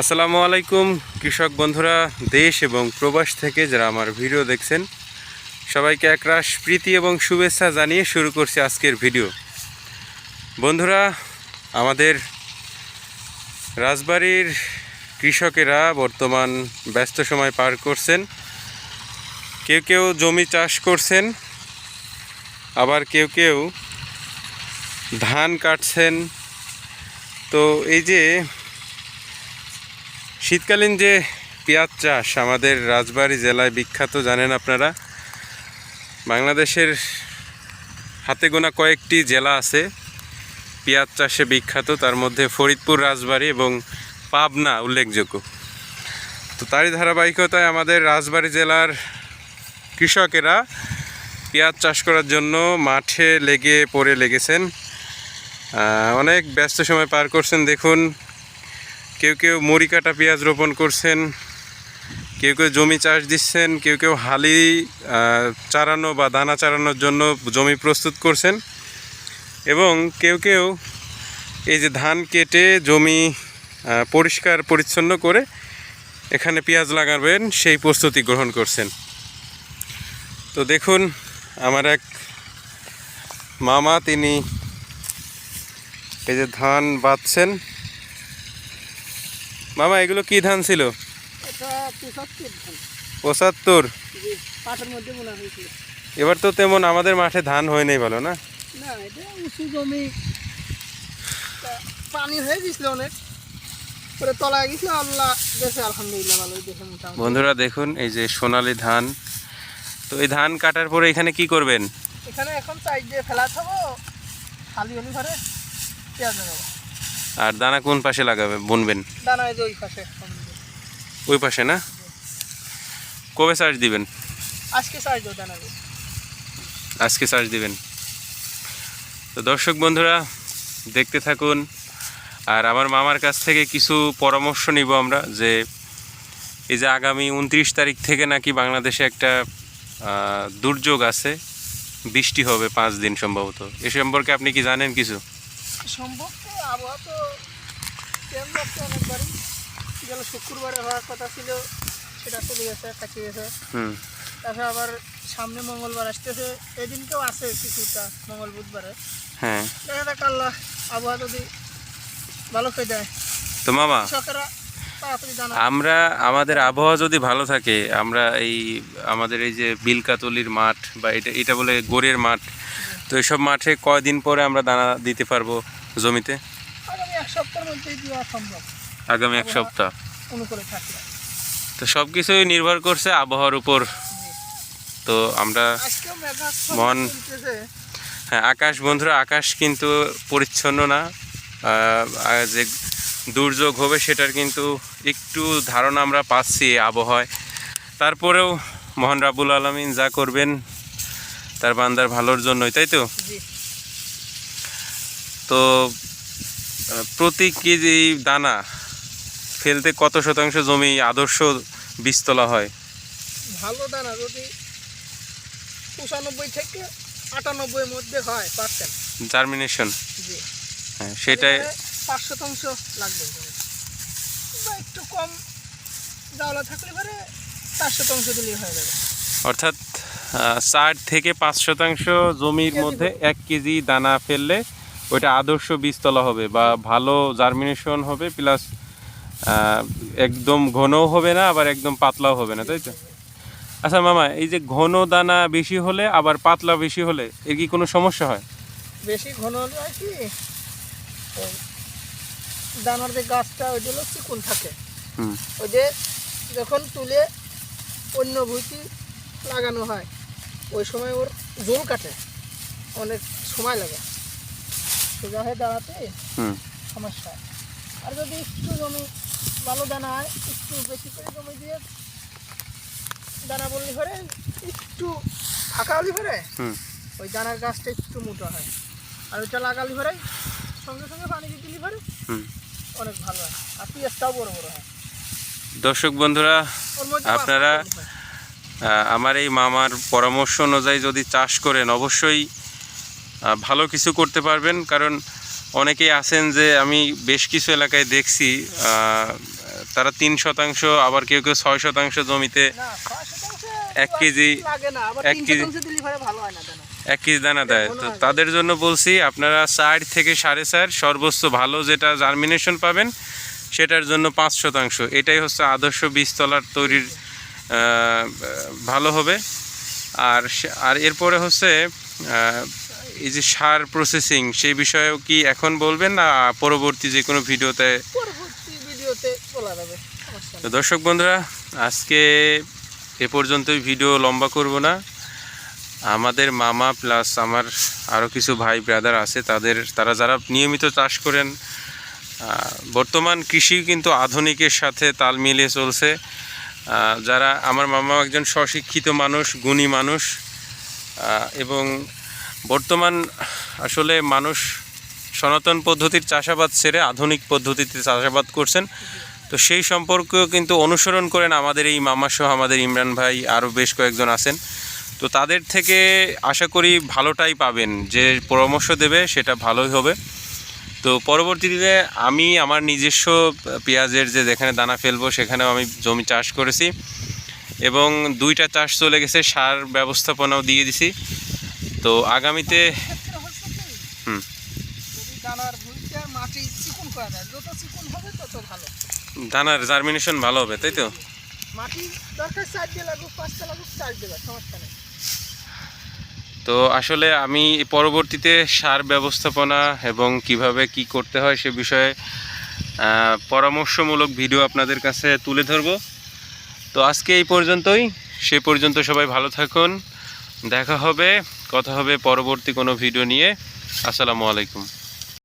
আসসালামু আলাইকুম, কৃষক বন্ধুরা, দেশ এবং প্রবাস থেকে যারা আমার ভিডিও দেখছেন, সবাইকে একরাশ প্রীতি এবং শুভেচ্ছা জানিয়ে শুরু করছি আজকের ভিডিও। বন্ধুরা, আমাদের রাজবাড়ির কৃষকেরা বর্তমান ব্যস্ত সময় পার করছেন। কেউ কেউ জমি চাষ করছেন, আবার কেউ কেউ ধান কাটছেন। তো এই যে শীতকালীন যে পেঁয়াজ চাষ আমাদের রাজবাড়ী জেলায় বিখ্যাত, জানেন আপনারা? বাংলাদেশের হাতে গোনা কয়েকটি জেলা আছে। পেঁয়াজ চাষে বিখ্যাত, তার মধ্যে ফরিদপুর রাজবাড়ী এবং পাবনা উল্লেখযোগ্য। তো তারই ধারাবাহিকতায় আমাদের রাজবাড়ী জেলার কৃষকেরা পেঁয়াজ চাষ করার জন্য মাঠে লেগে পড়ে লেগেছেন। অনেক ব্যস্ত সময় পার করছেন। দেখুন কেউ কেউ মরি কাটা পেঁয়াজ রোপণ করছেন, কেউ কেউ জমি চাষ দিচ্ছেন, কেউ কেউ হালি চারানো বা দানা চারানোর জন্য জমি প্রস্তুত করছেন এবং কেউ কেউ এই যে ধান কেটে জমি পরিষ্কার পরিচ্ছন্ন করে এখানে পেঁয়াজ লাগাবেন, সেই প্রস্তুতি গ্রহণ করছেন। তো দেখুন, আমার এক মামা, তিনি এই যে ধান বাঁধছেন। মামা এগুলো কি ধান ছিল? পঁচাত্তর এবার তো তেমন আমাদের মাঠে ধান হয় নাই বলো না? বন্ধুরা দেখুন এই যে সোনালি ধান। তো এই ধান কাটার পরে এখানে কি করবেন? এখানে এখন চাই দিয়ে ফেলা থাকব খালি হলি ঘরে পেঁয়াজ আর দানা কোন পাশে লাগাবে বুনবেন? দানা এই যে ওই পাশে ওই পাশে না? কবে চার্জ দিবেন? আজকে চাই দেবো দানা আজকে চার্জ দিবেন। তো দর্শক বন্ধুরা দেখতে থাকুন। আর আমার মামার কাছ থেকে কিছু পরামর্শ নিব আমরা যে এই যে আগামী উনত্রিশ তারিখ থেকে নাকি বাংলাদেশে একটা দুর্যোগ আছে। বৃষ্টি হবে পাঁচ দিন সম্ভবত। এ সম্পর্কে আপনি কি জানেন কিছু? সম্ভব? তো আবহাওয়া তো চেঞ্জ হচ্ছে অনেকবারই। গেল শুক্রবারে হওয়ার কথা ছিল সেটা চলে গেছে কাছে গেছে। হুম। তারপরে আবার সামনে মঙ্গলবার আসতেছে এদিনকেও আছে কিছুটা মঙ্গল বুধবারে। হ্যাঁ। দেখা যাক আল্লাহ আবহাওয়া যদি ভালো করে দেয়। তো মামা জানা আমরা আমাদের আবহাওয়া যদি ভালো থাকে আমরা এই আমাদের এই যে বিলকাতলির মাঠ বা এটা এটা বলে গোড়ের মাঠ তো এইসব মাঠে কয়দিন পরে আমরা দানা দিতে পারব জমিতে? আগামী এক সপ্তাহ। তো সব কিছুই নির্ভর করছে আবহাওয়ার উপর। তো আমরা মন- হ্যাঁ আকাশ বন্ধুরা আকাশ কিন্তু পরিচ্ছন্ন না। যে দুর্যোগ হবে সেটার কিন্তু একটু ধারণা আমরা পাচ্ছি আবহাওয়ায়। তারপরেও মোহন রাবুল আলমিন যা করবেন তার বান্দার ভালোর জন্যই তাই তো? তো প্রতি কেজি দানা ফেলতে কত শতাংশ জমি আদর্শ বীজতলা হয়? ভালো দানা যদি পঁচানব্বই থেকে আটানব্বইয়ের মধ্যে হয় পার্সেন্ট। জার্মিনেশন। হ্যাঁ সেটাই পাঁচ শতাংশ লাগবে। একটু কম জাওলা থাকলে পরে চার শতাংশ দিলেই হয়ে যাবে। অর্থাৎ চার থেকে পাঁচ শতাংশ জমির মধ্যে এক কেজি দানা ফেললে ওইটা আদর্শ বীজতলা হবে বা ভালো জার্মিনেশন হবে প্লাস একদম ঘনও হবে না আবার একদম পাতলাও হবে না তাই তো? আচ্ছা মামা এই যে ঘন দানা বেশি হলে আবার পাতলা বেশি হলে এর কি কোনো সমস্যা হয়? বেশি ঘন হলে হয় কি? দানার যে গাছটা ওইটা হলো চিকুন থাকে। ওই যে যখন তুলে অন্য ভুঁইটি লাগানো হয় ওই সময় ওর জোর কাটে। অনেক সময় লাগে। সোজা হয়ে দাঁড়াতে সমস্যা। আর যদি একটু জমি ভালো দানা হয় একটু বেশি করে জমি দিয়ে দানা বললি পরে একটু ফাঁকা হলি হুম। ওই দানার গাছটা একটু মোটা হয়। আর ওইটা লাগালি পরে সঙ্গে সঙ্গে পানি দিয়ে দিলি হুম। অনেক ভালো হয়। আর পেঁয়াজটাও বড় বড় হয়। দর্শক বন্ধুরা আপনারা- আমার এই মামার পরামর্শ অনুযায়ী যদি চাষ করেন অবশ্যই ভালো কিছু করতে পারবেন। কারণ অনেকেই আছেন যে আমি বেশ কিছু এলাকায় দেখছি তারা তিন শতাংশ আবার কেউ কেউ ছয় শতাংশ জমিতে এক কেজি এক কেজি- এক কেজি দানা দেয়। তো তাদের জন্য বলছি আপনারা চার থেকে সাড়ে চার সর্বোচ্চ ভালো যেটা জার্মিনেশন পাবেন সেটার জন্য পাঁচ শতাংশ। এটাই হচ্ছে আদর্শ বীজতলার তৈরির ভালো হবে। আর আর এরপরে হচ্ছে এই যে সার প্রসেসিং সেই বিষয়েও কি এখন বলবেন না পরবর্তী যে কোনো ভিডিওতে? তো দর্শক বন্ধুরা আজকে এ পর্যন্তই ভিডিও লম্বা করব না। আমাদের মামা প্লাস আমার আরও কিছু ভাই ব্রাদার আছে তাদের তারা যারা নিয়মিত চাষ করেন বর্তমান কৃষি কিন্তু আধুনিকের সাথে তাল মিলিয়ে চলছে। যারা আমার মামা একজন স্বশিক্ষিত মানুষ, গুণী মানুষ এবং বর্তমান আসলে মানুষ সনাতন পদ্ধতির চাষাবাদ ছেড়ে আধুনিক পদ্ধতিতে চাষাবাদ করছেন। তো সেই সম্পর্কেও কিন্তু অনুসরণ করেন আমাদের এই মামা সহ আমাদের ইমরান ভাই, আরও বেশ কয়েকজন আছেন। তো তাদের থেকে আশা করি ভালোটাই পাবেন। যে পরামর্শ দেবে সেটা ভালোই হবে। তো পরবর্তীতে আমি আমার নিজস্ব পেঁয়াজের যে যেখানে দানা ফেলব, সেখানেও আমি জমি চাষ করেছি এবং দুইটা চাষ চলে গেছে, সার ব্যবস্থাপনাও দিয়ে দিছি। তো আগামীতে দানার জার্মিনেশন ভালো হবে, তাই তো? মাটি দরকার চার দিয়ে লাগুক পাঁচটা লাগুক চার দেবে সমস্যা নেই। তো আসলে আমি পরবর্তীতে সার ব্যবস্থাপনা এবং কীভাবে কি করতে হয় সে বিষয়ে পরামর্শমূলক ভিডিও আপনাদের কাছে তুলে ধরব। তো আজকে এই পর্যন্তই। সে পর্যন্ত সবাই ভালো থাকুন। দেখা হবে, কথা হবে পরবর্তী কোনো ভিডিও নিয়ে। আসসালামু আলাইকুম।